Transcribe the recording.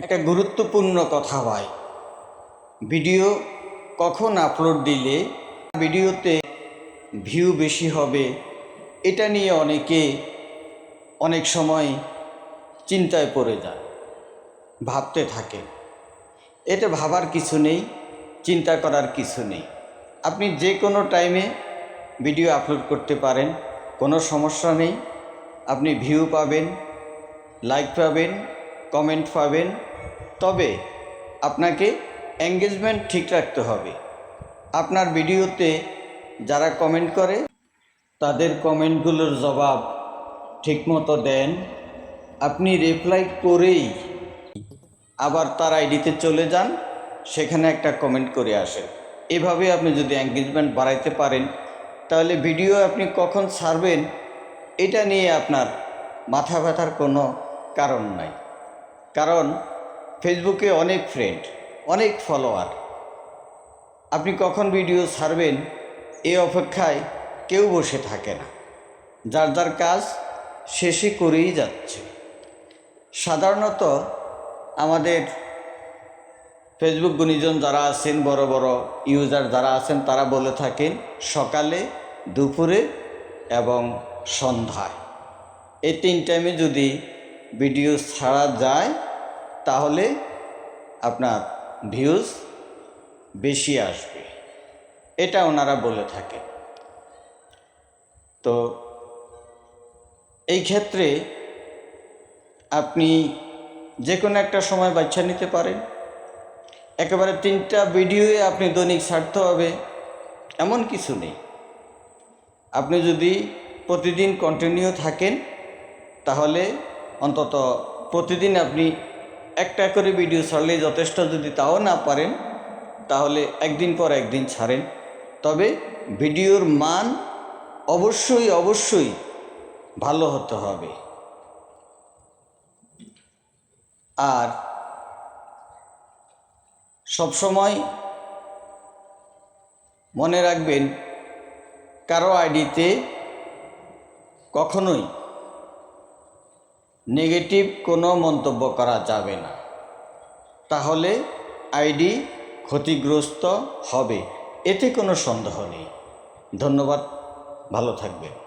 একটা গুরুত্বপূর্ণ কথা ভাই। ভিডিও কখন আপলোড দিলে ভিডিওতে ভিউ বেশি হবে, এটা নিয়ে অনেকে অনেক সময় চিন্তায় পড়ে যায়, ভাবতে থাকে। এটা ভাবার কিছু নেই, চিন্তা করার কিছু নেই। আপনি যে কোনো টাইমে ভিডিও আপলোড করতে পারেন, কোনো সমস্যা নেই। আপনি ভিউ পাবেন, লাইক পাবেন কমেন্ট পাবেন। তবে আপনাকে এঙ্গেজমেন্ট ঠিক রাখতে হবে। আপনার ভিডিওতে যারা কমেন্ট করে, তাদের কমেন্টগুলোর জবাব ঠিকমতো দেন। আপনি রিপ্লাই করেই আবার তার আইডিতে চলে যান, সেখানে একটা কমেন্ট করে আসেন এভাবে আপনি যদি এঙ্গেজমেন্ট বাড়াইতে পারেন, তাহলে ভিডিও আপনি কখন ছাড়বেন, এটা নিয়ে আপনার মাথা ব্যথার কোনো কারণ নাই। কারণ ফেসবুকে অনেক ফ্রেন্ড অনেক ফলোয়ার আপনি কখন ভিডিও ছাড়বেন এ অপেক্ষায় কেউ বসে থাকে না। যার যার কাজ শেষে করেই যাচ্ছে। সাধারণত আমাদের ফেসবুক গুণীজন যারা আছেন, বড় বড় ইউজার যারা আছেন, তারা বলে থাকেন, সকালে, দুপুরে এবং সন্ধ্যায়। এই তিন টাইমে যদি ভিডিও ছাড়া যায় তাহলে আপনার ভিউজ বেশি আসবে। এটা ওনারা বলে থাকে তো এই ক্ষেত্রে আপনি যে কোনো একটা সময় বাচ্চা নিতে পারেন। একেবারে তিনটা ভিডিওয়ে আপনি দৈনিক ছাড়তে হবে, এমন কিছু নেই। আপনি যদি প্রতিদিন কন্টিনিউ থাকেন, তাহলে অন্তত প্রতিদিন আপনি একটা করে ভিডিও ছাড়লে যথেষ্ট যদি তাও না পারেন, তাহলে একদিন পর একদিন ছাড়েন। তবে ভিডিওর মান অবশ্যই অবশ্যই ভালো হতে হবে। আর সবসময় মনে রাখবেন, কারও আইডিতে কখনোই নেগেটিভ কোনো মন্তব্য করা যাবে না। তাহলে আইডি ক্ষতিগ্রস্ত হবে, এতে কোনো সন্দেহ নেই। ধন্যবাদ, ভালো থাকবেন।